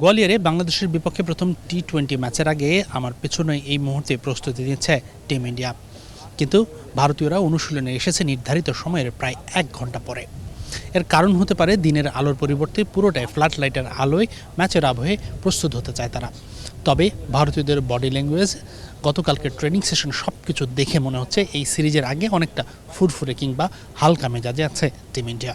গোয়ালিয়রে বাংলাদেশের বিপক্ষে প্রথম টি টোয়েন্টি ম্যাচের আগে আমার পেছনে এই মুহূর্তে প্রস্তুতি নিচ্ছে টিম ইন্ডিয়া। কিন্তু ভারতীয়রা অনুশীলনে এসেছে নির্ধারিত সময়ের প্রায় এক ঘণ্টা পরে। এর কারণ হতে পারে দিনের আলোর পরিবর্তে পুরোটাই ফ্ল্যাট লাইটের আলোয় ম্যাচের আবহে প্রস্তুত হতে চায় তারা। তবে ভারতীয়দের বডি ল্যাঙ্গুয়েজ, গতকালকে ট্রেনিং সেশন সব কিছু দেখে মনে হচ্ছে এই সিরিজের আগে অনেকটা ফুরফুরে কিংবা হালকা মেজাজে আছে team India.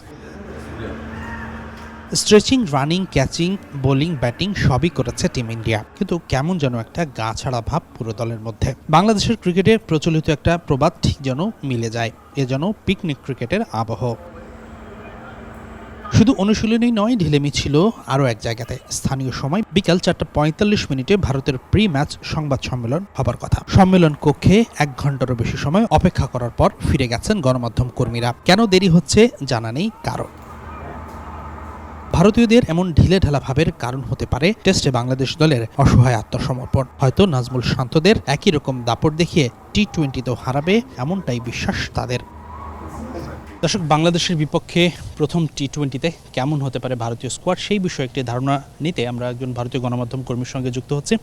Stretching running catching bowling batting সবই করেছে টিম ইন্ডিয়া কিন্তু কেমন যেন একটা গা ছাড়া ভাব পুরো দলের মধ্যে। বাংলাদেশের ক্রিকেটে প্রচলিত একটা প্রবাদ ঠিক যেন মিলে যায়। এ যেন পিকনিক ক্রিকেটের আবহ। শুধু অনুশীলনেই নয়, ঢিলেমি ছিল আরও এক জায়গাতে। স্থানীয় সময় বিকাল চারটা পঁয়তাল্লিশ মিনিটে ভারতের প্রি ম্যাচ সংবাদ সম্মেলন হবার কথা। সম্মেলন কক্ষে এক ঘন্টারও বেশি সময় অপেক্ষা করার পর ফিরে গেছেন গণমাধ্যম কর্মীরা। কেন দেরি হচ্ছে জানা নেই কারণ। ভারতীয়দের এমন ঢিলে ঢালা ভাবের কারণ হতে পারে টেস্টে বাংলাদেশ দলের অসহায় আত্মসমর্পণ। হয়তো নাজমুল শান্তদের একই রকম দাপট দেখিয়ে টি টোয়েন্টিতেও হারাবে এমনটাই বিশ্বাস তাদের। দর্শক, বাংলাদেশের বিপক্ষে প্রথম টি টোয়েন্টিতে কেমন হতে পারে ভারতীয় স্কোয়াড সেই বিষয়ে একটি ধারণা নিতে আমরা একজন ভারতীয় গণমাধ্যম কর্মীর সঙ্গে যুক্ত হচ্ছে।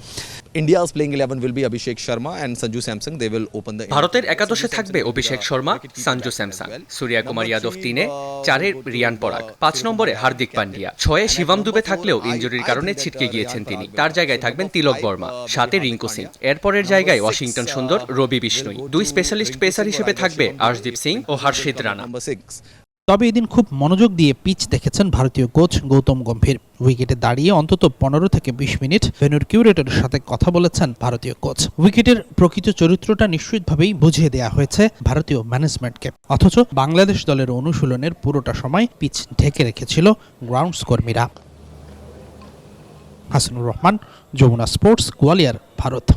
India's playing 11 will be Abhishek Sharma and Sanju Samsung. They will open the. ভারতের একাদশে থাকবে অভিষেক শর্মা সঞ্জু স্যামসাং সূর্যা কুমার যাদব তিনে চারে রিয়ান পরাগ পাঁচ নম্বরে হার্দিক পান্ডিয়া ছয়ে শিবম দুবে থাকলেও ইঞ্জুরির কারণে ছিটকে গিয়েছেন তিনি তার জায়গায় থাকবেন তিলক বর্মা সাথে রিঙ্কু সিং এরপরের জায়গায় ওয়াশিংটন সুন্দর রবি বিষ্ণুই দুই স্পেশালিস্ট পেসার হিসেবে থাকবে আর্শদীপ সিং ও হর্ষিত রানা. তবে এদিন খুব মনোযোগ দিয়ে পিচ দেখেছেন ভারতীয় কোচ গৌতম গম্ভীর। উইকেটে দাঁড়িয়ে অন্তত পনেরো থেকে বিশ মিনিট ভেনুর কিউরেটরের সাথে কথা বলেছেন ভারতীয় কোচ। উইকেটের প্রকৃত চরিত্রটা নিশ্চিতভাবেই বুঝিয়ে দেওয়া হয়েছে ভারতীয় ম্যানেজমেন্টকে। অথচ বাংলাদেশ দলের অনুশীলনের পুরোটা সময় পিচ ঢেকে রেখেছিল গ্রাউন্ডস কর্মীরা। হাসানুর রহমান, যমুনা স্পোর্টস, গোয়ালিয়র, ভারত।